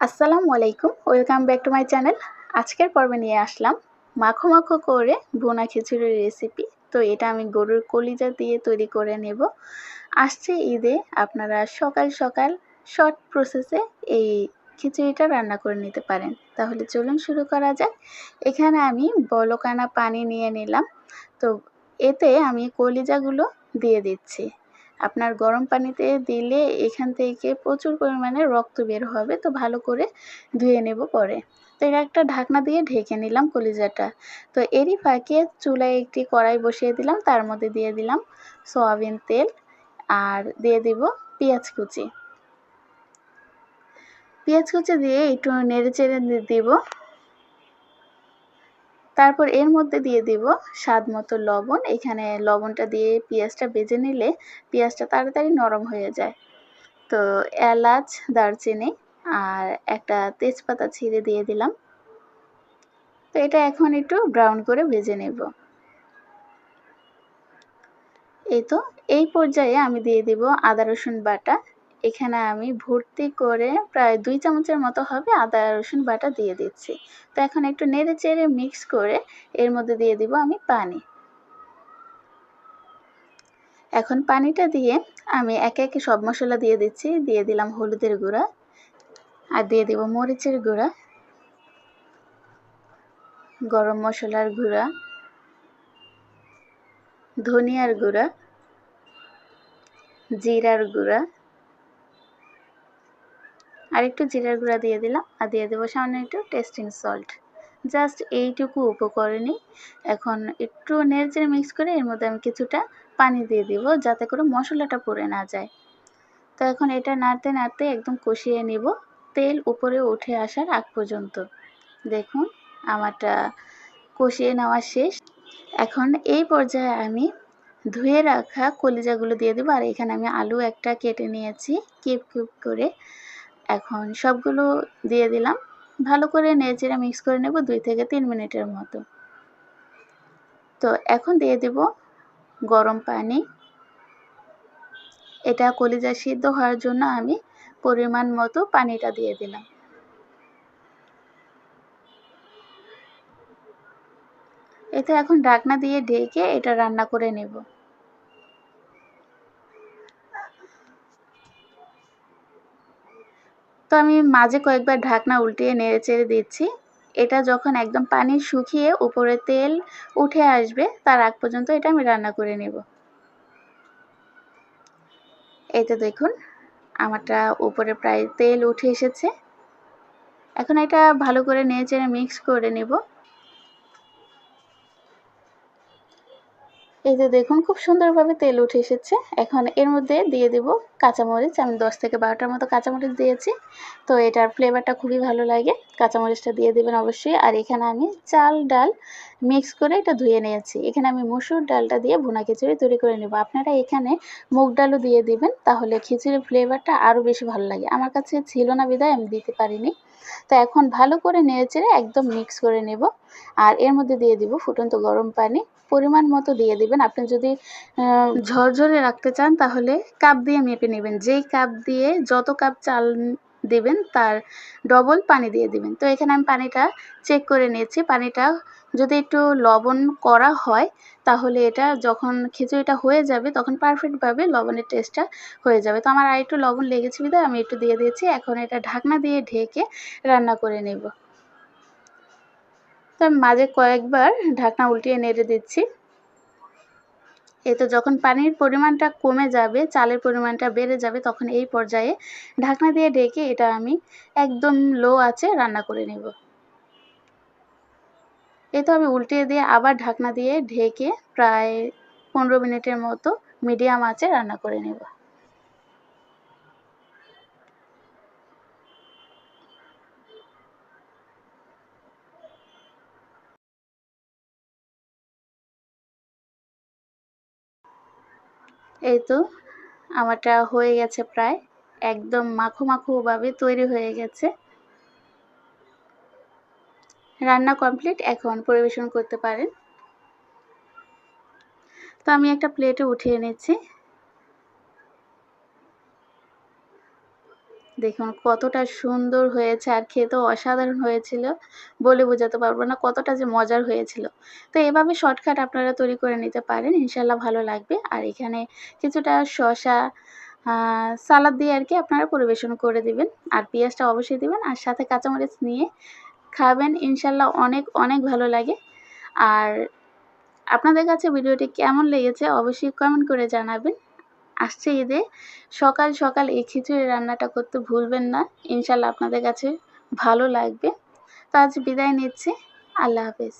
আসসালামু আলাইকুম, welcome back to my channel. আজকের পর্বে নিয়ে আসলাম মাখো মাখো করে ভুনা খিচুড়ির রেসিপি। তো এটা আমি গরুর কলিজা দিয়ে তৈরি করে নেব। আসছে ঈদে আপনারা সকাল সকাল শর্ট প্রসেসে এই খিচুড়িটা রান্না করে নিতে পারেন। তাহলে চলুন শুরু করা যাক। এখানে আমি বলকানা পানি নিয়ে নিলাম। তো এতে আমি কলিজাগুলো দিয়ে দিচ্ছি। আপনার গরম পানিতে দিলে এখান থেকে প্রচুর পরিমাণে রক্ত বের হবে। তো ভালো করে ধুয়ে নেব পরে। তো এটা একটা ঢাকনা দিয়ে ঢেকে নিলাম কলিজাটা। তো এরই ফাঁকে চুলায় একটি কড়াই বসিয়ে দিলাম। তার মধ্যে দিয়ে দিলাম সয়াবিন তেল আর দিয়ে দিব পেঁয়াজ কুচি। পেঁয়াজ কুচি দিয়ে একটু নেড়ে চেড়ে দিব। তারপর এর মধ্যে দিয়ে দিব স্বাদ মতো লবণ। এখানে লবণটা দিয়ে পেঁয়াজটা বেজে নিলে পেঁয়াজটা তাড়াতাড়ি নরম হয়ে যায়। তো এলাচ, দারচিনি আর একটা তেজপাতা ছিঁড়ে দিয়ে দিলাম। তো এটা এখন একটু ব্রাউন করে ভেজে নেব। এই তো, এই পর্যায়ে আমি দিয়ে দিব আদা রসুন বাটা। এখানে আমি ভর্তি করে প্রায় দুই চামচের মতো হবে আদা রসুন বাটা দিয়ে দিচ্ছি। তো এখন একটু নেড়ে চেড়ে মিক্স করে এর মধ্যে দিয়ে দিব আমি পানি। এখন পানিটা দিয়ে আমি একে একে সব মশলা দিয়ে দিচ্ছি। দিয়ে দিলাম হলুদের গুঁড়া আর দিয়ে দিব মরিচের গুঁড়া, গরম মশলার গুঁড়া, ধনিয়ার গুঁড়া, জিরার গুঁড়া আর একটু জিরার গুঁড়া দিয়ে দিলাম আর দিয়ে দেবো সামনে একটু টেস্টিং সল্ট জাস্ট এইটুকু উপকরণই। এখন একটু নেড়েচেড়ে মিক্স করে এর মধ্যে আমি কিছুটা পানি দিয়ে দিব যাতে করে মশলাটা পড়ে না যায়। তো এখন এটা নাড়তে নাড়তে একদম কষিয়ে নিব। তেল উপরে উঠে আসার আগ পর্যন্ত। দেখুন, আমারটা কষিয়ে নেওয়া শেষ। এখন এই পর্যায়ে আমি ধুয়ে রাখা কলিজাগুলো দিয়ে দেবো। আর এখানে আমি আলু একটা কেটে নিয়েছি। কিউব কিউব করে এখন সবগুলো দিয়ে দিলাম। ভালো করে নেড়েচেড়ে মিক্স করে নেব দুই থেকে তিন মিনিটের মতো। তো এখন দিয়ে দেব গরম পানি। এটা কলিজা সিদ্ধ হওয়ার জন্য আমি পরিমাণ মতো পানিটা দিয়ে দিলাম। এতে এখন ঢাকনা দিয়ে ঢেকে এটা রান্না করে নেব। তো আমি মাঝে কয়েকবার ঢাকনা উল্টিয়ে নেড়ে চেড়ে দিচ্ছি। এটা যখন একদম পানি শুকিয়ে উপরে তেল উঠে আসবে, তার আগ পর্যন্ত এটা আমি রান্না করে নেব। এই তো দেখুন, আমারটা উপরে প্রায় তেল উঠে এসেছে। এখন এটা ভালো করে নেড়ে চেড়ে মিক্স করে নেব। এই যে দেখুন, খুব সুন্দরভাবে তেল উঠে এসেছে। এখন এর মধ্যে দিয়ে দেব কাঁচামরিচ। আমি দশ থেকে বারোটার মতো কাঁচামরিচ দিয়েছি। তো এটার ফ্লেভারটা খুবই ভালো লাগে। কাঁচামরিচটা দিয়ে দেবেন অবশ্যই। আর এখানে আমি চাল, ডাল মিক্স করে এটা ধুয়ে নিয়েছি। এখানে আমি মসুর ডালটা দিয়ে ভুনা খিচুড়ি তৈরি করে নেব। আপনারা এখানে মুগ ডালও দিয়ে দিবেন, তাহলে খিচুড়ির ফ্লেভারটা আরও বেশি ভালো লাগে। আমার কাছে ছিল না বিদায়, আমি দিতে পারিনি। তো এখন ভালো করে নেড়ে চেড়ে একদম মিক্স করে নেব। আর এর মধ্যে দিয়ে দিব ফুটন্ত গরম পানি। পরিমাণ মতো দিয়ে দিবেন। আপনি যদি ঝরঝরে রাখতে চান তাহলে কাপ দিয়ে মেপে নেবেন। যেই কাপ দিয়ে যত কাপ চাল দেবেন তার ডবল পানি দিয়ে দিবেন। তো এখানে আমি পানিটা চেক করে নিয়েছি। পানিটা যদি একটু লবণ করা হয় তাহলে এটা যখন খিচুড়িটা হয়ে যাবে তখন পারফেক্টভাবে লবণের টেস্টটা হয়ে যাবে। তো আমার আর একটু লবণ লেগেছে বিধায় আমি একটু দিয়ে দিয়েছি। এখন এটা ঢাকনা দিয়ে ঢেকে রান্না করে নেব। তো আমি মাঝে কয়েকবার ঢাকনা উল্টিয়ে নেড়ে দিচ্ছি। এ তো যখন পানির পরিমাণটা কমে যাবে, চালের পরিমাণটা বেড়ে যাবে, তখন এই পর্যায়ে ঢাকনা দিয়ে ঢেকে এটা আমি একদম লো আছে রান্না করে নেব। এ তো আমি উল্টিয়ে দিয়ে আবার ঢাকনা দিয়ে ঢেকে প্রায় পনেরো মিনিটের মতো মিডিয়াম আঁচে রান্না করে নেব। এই তো, আমারটা হয়ে গেছে প্রায়। একদম মাখো মাখোভাবে তৈরি হয়ে গেছে। রান্না কমপ্লিট এখন পরিবেশন করতে পারেন। তো আমি একটা প্লেটে উঠিয়ে নিচ্ছি। দেখুন, কতটা সুন্দর হয়েছে আর খেতেও অসাধারণ হয়েছিল। বলে বোঝাতে পারব না কতটা যে মজার হয়েছিল। তো এভাবে শর্টকাট আপনারা তৈরি করে নিতে পারেন ইনশাল্লাহ ভালো লাগবে। আর এখানে কিছুটা শসা সালাদ দিয়ে আর কি আপনারা পরিবেশন করে দিবেন। আর পেঁয়াজটা অবশ্যই দিবেন আর সাথে কাঁচামরিচ নিয়ে খাবেন ইনশাল্লাহ অনেক অনেক ভালো লাগে। আর আপনাদের কাছে ভিডিওটি কেমন লেগেছে অবশ্যই কমেন্ট করে জানাবেন। আসছে ঈদে। সকাল সকাল এই খিচুড়ি রান্নাটা করতে ভুলবেন না। ইনশাল্লাহ আপনাদের কাছে ভালো লাগবে। তো আজ বিদায় নিচ্ছি। আল্লাহ হাফেজ।